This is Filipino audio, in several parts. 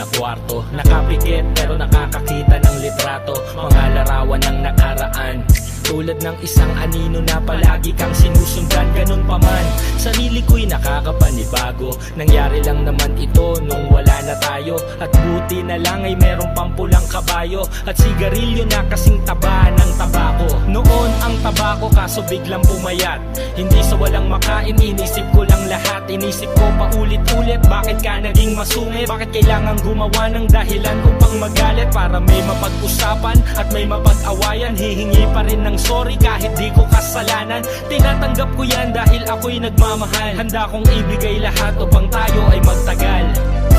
na kwarto. Nakapikit pero nakakakita ng litrato. Mga larawan ng nakaraan. Tulad ng isang anino na palagi kang sinusundan. Ganun pa man, sarili ko'y nakakapanibago. Nangyari lang naman ito nung wala na tayo. At buti na lang ay meron pang pulang kabayo. At sigarilyo na kasing taba ng tabako kaso biglang pumayat. Hindi sa walang makain, inisip ko lang lahat. Inisip ko paulit-ulit, bakit ka naging masungit? Bakit kailangan gumawa ng dahilan upang magalit? Para may mapag-usapan at may mapag-awayan Hihingi pa rin ng sorry kahit di ko kasalanan. Tinatanggap ko yan dahil ako'y nagmamahal. Handa kong ibigay lahat upang tayo ay magtagal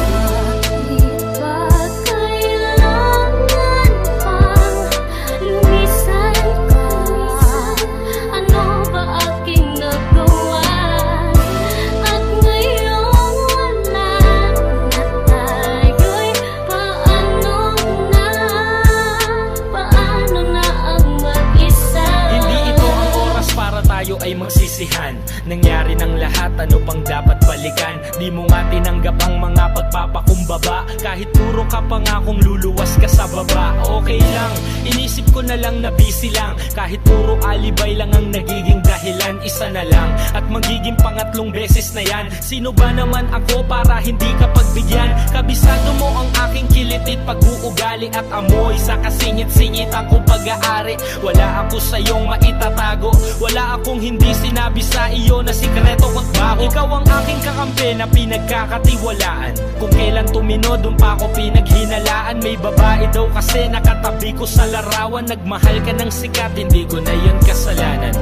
ay magsisihan. Nangyari ng lahat, ano pang dapat balikan? Di mo nga tinanggap ang mga pagpapakumbaba. Kahit puro ka pa nga kung luluwas ka sa baba. Okay lang, inisip ko na lang na busy lang. Kahit puro alibay lang ang nagiging dahilan Isa na lang, at magiging pangatlong beses na yan. Sino ba naman ako para hindi ka pagbigyan? Kabisado mo ang aking kilitit pag-uugali At amoy. Sa kasingit-singit akong pag-aari. Wala ako sa iyong maitatago. Wala akong hindi sinabi sa iyo na sikreto ko't bago Ikaw ang aking kakampi na pinagkakatiwalaan. Kung kailan tumino doon pa ako pinaghinalaan. May babae daw kasi nakatabi ko sa larawan. Nagmahal ka ng sikat, hindi ko na yun kasalanan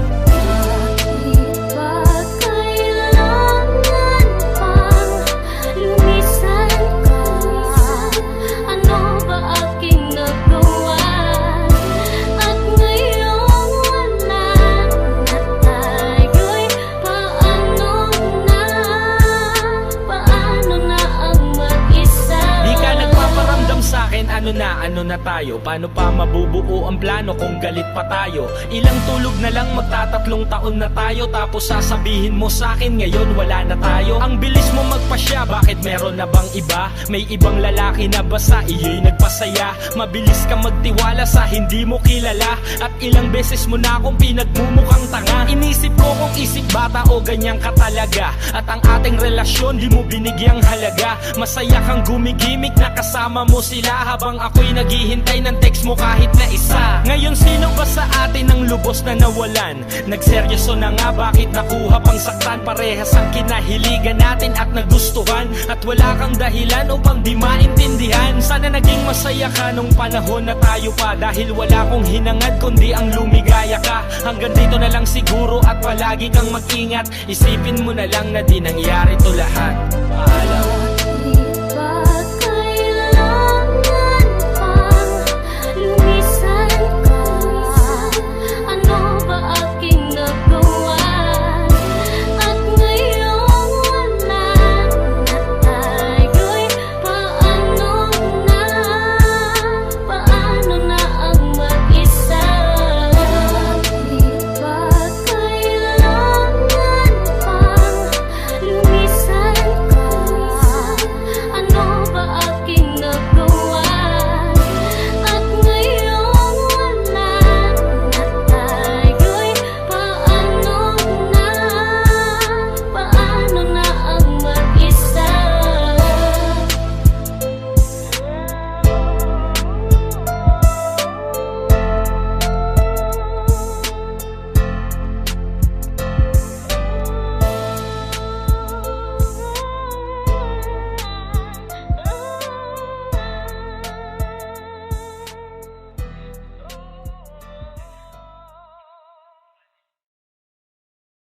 ano na tayo? Paano pa mabubuo ang plano kung galit pa tayo? Ilang tulog na lang magtatatlong taon na tayo. Tapos sasabihin mo sa akin ngayon wala na tayo. Ang bilis mo magpasya bakit meron na bang iba? May ibang lalaki na ba sa iyo'y nagpasaya? Mabilis ka magtiwala sa hindi mo kilala. At ilang beses mo na akong pinagmumukhang tanga. Inisip ko kung isip bata o ganyan ka talaga. At ang ating relasyon di mo binigyang halaga. Masaya kang gumigimik na kasama mo sila Habang ako'y naghihintay ng text mo kahit na isa. Ngayon sino ba sa atin ang lubos na nawalan? Nagseryoso na nga bakit nakuha pang saktan? Parehas ang kinahiligan natin at nagustuhan At wala kang dahilan upang di maintindihan. Sana naging masaya ka nung panahon na tayo pa Dahil wala kong hinangad kundi ang lumigaya ka. Hanggang dito na lang siguro at palagi kang mag-ingat. Isipin mo na lang na di nangyari to lahat